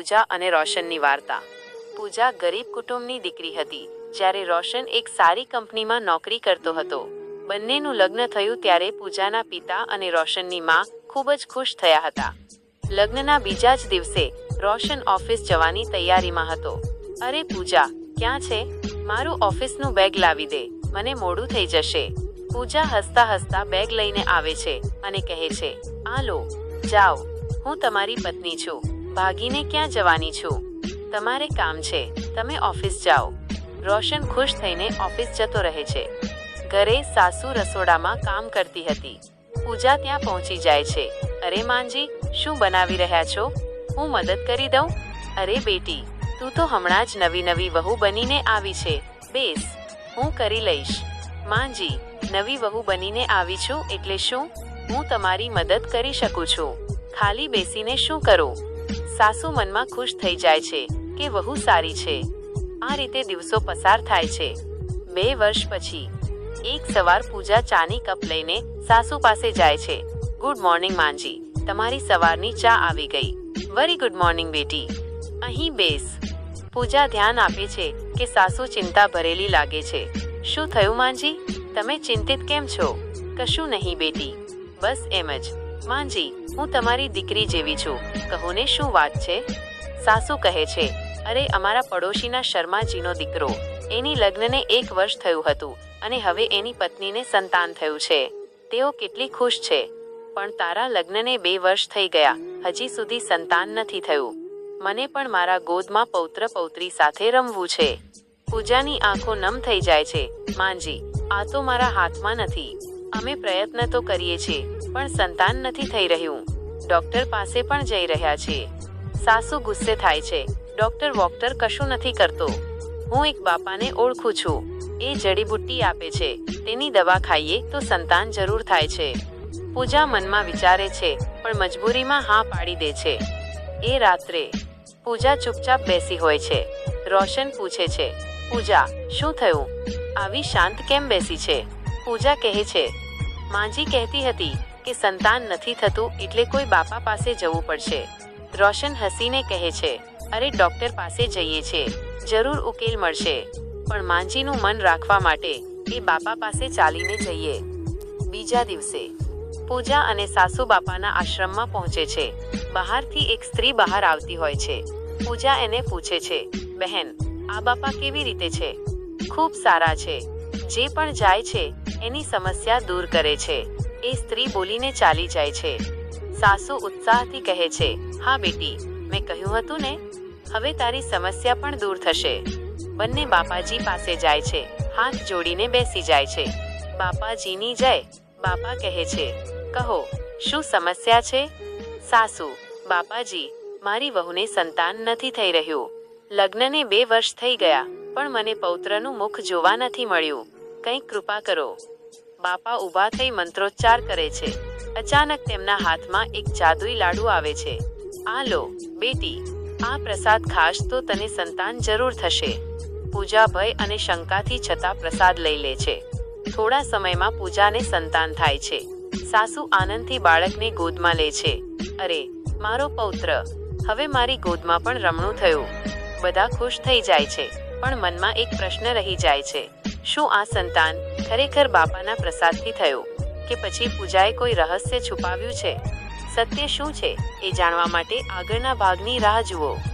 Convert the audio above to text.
પૂજા અને રોશનની વાર્તા. પૂજા ગરીબ કુટુંબની દીકરી હતી, જ્યારે રોશન એક સારી કંપનીમાં નોકરી કરતો હતો. બંનેનું લગ્ન થયું ત્યારે પૂજાના પિતા અને રોશનની માં ખૂબ જ ખુશ થયા હતા. લગ્નના બીજા જ દિવસે રોશન ઓફિસ જવાની તૈયારીમાં હતો. અરે પૂજા, ક્યાં છે? મારું ઓફિસનું બેગ લાવી દે, મને મોડું થઈ જશે. પૂજા હસતા હસતા બેગ લઈને આવે છે અને કહે છે, આ લો, જાઓ, હું તમારી પત્ની છું. ભાગીને ક્યાં જવાની છું? તમારે કામ છે. તમે ઓફિસ જાઓ. રોશન ખુશ થઈને ઓફિસ જતો રહે છે. ઘરે સાસુ રસોડામાં કામ કરતી હતી. પૂજા ત્યાં પહોંચી જાય છે. અરે માનજી, શું બનાવી રહ્યા છો? હું મદદ કરી દઉં? અરે બેટી, તું તો હમણાં જ નવી નવી વહુ બનીને આવી છે. બેસ, હું કરી લઈશ. માંજી નવી વહુ બનીને આવી છું એટલે શું? હું તમારી મદદ કરી શકું છું. ખાલી બેસીને શું કરું? સાસુ મનમાં ખુશ થઈ જાય છે કે વહુ સારી છે. આ રીતે દિવસો પસાર થાય છે. બે વર્ષ પછી, એક સવાર પૂજા ચાની કપ લઈને સાસુ પાસે જાય છે. ગુડ મોર્નિંગ માંજી તમારી સવારની ચા આવી ગઈ. વેરી ગુડ મોર્નિંગ બેટી. અહીં બેસ. પૂજા ધ્યાન આપે છે કે સાસુ ચિંતા ભરેલી લાગે છે. શું થયું માંજી તમે ચિંતિત કેમ છો? કશું નહીં બેટી. બસ એમ જ. માંજી હું તમારી દીકરી જેવી છું. કહુને શું વાત છે? સાસુ કહે છે, અરે, અમારા પડોશીના શર્માજીનો દીકરો. એની લગ્નને એક વર્ષ થયું હતું અને હવે એની પત્નીને સંતાન થયું છે. તેઓ કેટલી ખુશ છે. પણ તારા લગ્નને બે વર્ષ થઈ ગયા. હજી સુધી સંતાન નથી થયું. મને પણ મારા ગોદમાં પૌત્ર પૌત્રી સાથે રમવું છે. પૂજાની આંખો નમ થઈ જાય છે. માંજી આ તો મારા હાથમાં નથી. અમે પ્રયત્ન તો કરીએ છીએ. પણ સંતાન નથી થઈ રહ્યું. ડોક્ટર પાસે પણ જઈ રહ્યા છે. સાસુ ગુસ્સે થાય છે. ડોક્ટર વોક્ટર કશું નથી કરતો. હું એક બાપાને ઓળખું છું. એ જડીબુટ્ટી આપે છે. તેની દવા ખાઈએ તો સંતાન જરૂર થાય છે. પૂજા મનમાં વિચારે છે, પણ મજબૂરીમાં હા પાડી દે છે. એ રાત્રે પૂજા ચૂપચાપ બેસી હોય છે. રોશન પૂછે છે, પૂજા, શું થયું? આવી શાંત કેમ બેસી છે? પૂજા કહે છે, માંજી કહેતી હતી કે સંતાન નથી થતું એટલે કોઈ બાપા પાસે જવું પડશે. રોશન હસીને કહે છે, અરે, ડોક્ટર પાસે જઈએ છે જરૂર ઉકેલ મળશે. પણ માંજીનું મન રાખવા માટે એ બાપા પાસે ચાલીને જઈએ. બીજા દિવસે, પૂજા અને સાસુ બાપાના આશ્રમમાં પહોંચે છે. બહારથી એક સ્ત્રી બહાર આવતી હોય છે. પૂજા એને પૂછે છે, બહેન, આ બાપા કેવી રીતે છે? ખૂબ સારા છે. જે પણ જાય છે, એની સમસ્યા દૂર કરે છે. એ સ્ત્રી બોલીને ચાલી જાય છે. સાસુ ઉત્સાહથી કહે છે, હા બેટી, મેં કહ્યું હતું ને, હવે તારી સમસ્યા પણ દૂર થશે. બંને બાપાજી પાસે જાય છે, હાથ જોડીને બેસી જાય છે. બાપાજીની જય, બાપા કહે છે, કહો, શું સમસ્યા છે? સાસુ, બાપાજી, મારી વહુને સંતાન નથી થઈ રહ્યું. લગ્નને બે વર્ષ થઈ ગયા, પણ મને પૌત્રનું મુખ જોવા નથી મળ્યું. કંઈક કૃપા કરો. બાપા ઊભા થઈ મંત્રોચ્ચાર કરે છે. અચાનક તેમના હાથમાં એક જાદુઈ લાડુ આવે છે. આ લો, બેટી, આ પ્રસાદ ખાશ તો તને સંતાન જરૂર થશે. પૂજા ભય અને શંકાથી છતાં પ્રસાદ લઈ લે છે. થોડા સમયમાં પૂજાને સંતાન થાય છે. સાસુ આનંદથી બાળકને ગોદમાં લે છે. અરે, મારો પૌત્ર, હવે મારી ગોદમાં પણ રમણું થયું. બધા ખુશ થઈ જાય છે, પણ મનમાં એક પ્રશ્ન રહી જાય છે. શું આ સંતાન ખરેખર બાપાના પ્રસાદથી થયું કે પછી પૂજાએ કોઈ રહસ્ય છુપાવ્યું છે? સત્ય શું છે એ જાણવા માટે આગળના ભાગની રાહ જુઓ.